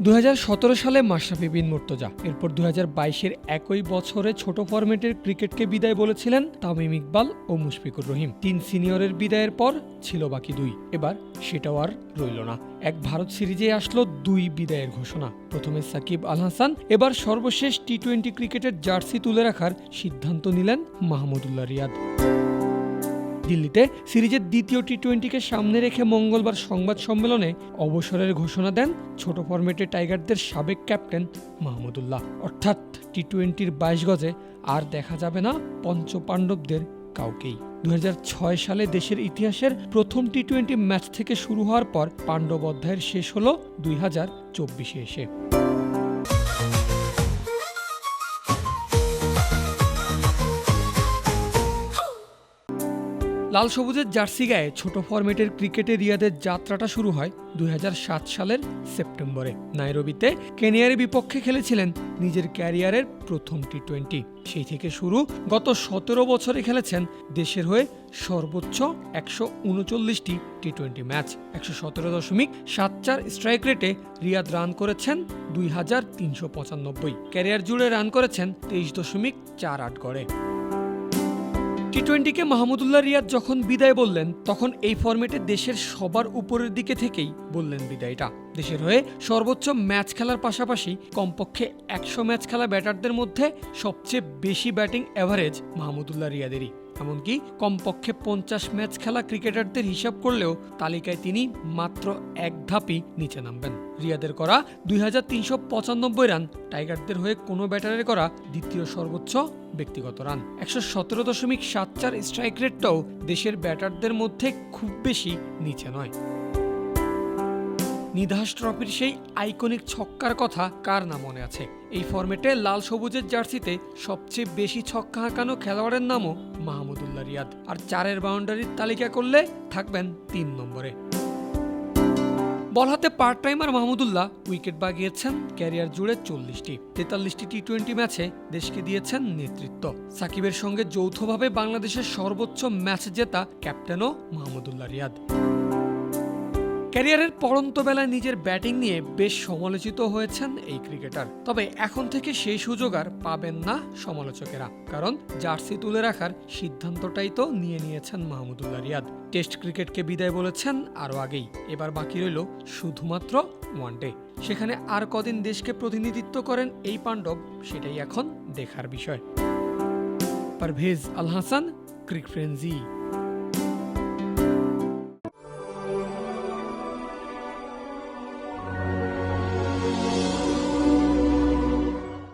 দু হাজার সতেরো সালে মাশরাফি বিন মুর্তজা। এরপর দু বাইশের একই বছরে ছোট ফরম্যাটের ক্রিকেটকে বিদায় বলেছিলেন তামিম ইকবাল ও মুশফিকুর রহিম। তিন সিনিয়রের বিদায়ের পর ছিল বাকি দুই। এবার সেটাও আর রইল না। এক ভারত সিরিজে আসলো দুই বিদায়ের ঘোষণা। প্রথমে সাকিব আল হাসান, এবার সর্বশেষ টি টোয়েন্টি ক্রিকেটের জার্সি তুলে রাখার সিদ্ধান্ত নিলেন মাহমুদুল্লাহ রিয়াদ। দিল্লিতে সিরিজের দ্বিতীয় টি টোয়েন্টিকে সামনে রেখে মঙ্গলবার সংবাদ সম্মেলনে অবসরের ঘোষণা দেন ছোট ফরম্যাটে টাইগারদের সাবেক ক্যাপ্টেন মাহমুদুল্লাহ। অর্থাৎ টি টোয়েন্টির বাইশ গজে আর দেখা যাবে না পঞ্চপাণ্ডবদের কাউকেই। দুই হাজার ছয় সালে দেশের ইতিহাসের প্রথম টি টোয়েন্টি ম্যাচ থেকে শুরু হওয়ার পর পাণ্ডব অধ্যায়ের শেষ হল দুই হাজার এসে। লাল সবুজের জার্সি গায়ে ছোট ফরম্যাটের ক্রিকেটে রিয়াদের যাত্রাটা শুরু হয় দুই হাজার সাত সালের সেপ্টেম্বরে। নাইরোবিতে কেনিয়ারের বিপক্ষে খেলেছিলেন নিজের ক্যারিয়ারের প্রথম টি টোয়েন্টি সেই থেকে শুরু গত সতেরো বছরে খেলেছেন দেশের হয়ে সর্বোচ্চ একশো উনচল্লিশটি টি টোয়েন্টি ম্যাচ। একশো সতেরো দশমিক সাত চার স্ট্রাইক রেটে রিয়াদ রান করেছেন দুই হাজার তিনশো পঁচানব্বই। ক্যারিয়ার জুড়ে রান করেছেন তেইশ দশমিক চার আট গড়ে। টি টোয়েন্টিকে মাহমুদুল্লাহ রিয়াদ যখন বিদায় বললেন, তখন এই ফর্মেটে দেশের সবার উপরের দিকে থেকেই বললেন বিদায়টা। দেশের হয়ে সর্বোচ্চ ম্যাচ খেলার পাশাপাশি কমপক্ষে একশো ম্যাচ খেলা ব্যাটারদের মধ্যে সবচেয়ে বেশি ব্যাটিং অ্যাভারেজ মাহমুদুল্লাহ রিয়াদেরই। এমনকি কমপক্ষে পঞ্চাশ ম্যাচ খেলা ক্রিকেটারদের হিসাব করলেও তালিকায় তিনি মাত্র এক ধাপই নিচে নামবেন। রিয়াদের করা দুই হাজার তিনশো পঁচানব্বই রান টাইগারদের হয়ে কোনো ব্যাটারের করা দ্বিতীয় সর্বোচ্চ ব্যক্তিগত রান। একশো সতেরো দশমিক সাত চার স্ট্রাইক রেটটাও দেশের ব্যাটারদের মধ্যে খুব বেশি নিচে নয়। নিধাস ট্রফির সেই আইকনিক ছক্কার কথা কার না মনে আছে? এই ফরম্যাটে লাল সবুজের জার্সিতে সবচেয়ে বেশি ছক্কা হাঁকানো খেলোয়াড়ের নামও মাহমুদুল্লাহ রিয়াদ। আর চারের বাউন্ডারির তালিকা করলে থাকবেন তিন নম্বরে। বল হাতে পার্ট টাইমার মাহমুদুল্লাহ উইকেট বাগিয়েছেন ক্যারিয়ার জুড়ে চল্লিশটি। তেতাল্লিশটি টি টোয়েন্টি ম্যাচে দেশকে দিয়েছেন নেতৃত্ব। সাকিবের সঙ্গে যৌথভাবে বাংলাদেশের সর্বোচ্চ ম্যাচ জেতা ক্যাপ্টেনও মাহমুদুল্লাহ রিয়াদ। ক্যারিয়ারের পরন্ত বেলায় নিজের ব্যাটিং নিয়ে বেশ সমালোচিত হয়েছেন এই ক্রিকেটার। তবে এখন থেকে সেই সুযোগ আর পাবেন না সমালোচকেরা, কারণ জার্সি তুলে রাখার সিদ্ধান্তটাই তো নিয়ে নিয়েছেন মাহমুদুল্লাহ রিয়াদ। টেস্ট ক্রিকেটকে বিদায় বলেছেন আরও আগেই, এবার বাকি রইল শুধুমাত্র ওয়ানডে সেখানে আর কদিন দেশকে প্রতিনিধিত্ব করেন এই পাণ্ডব, সেটাই এখন দেখার বিষয়। Parvez Al Hasan, cric frenzy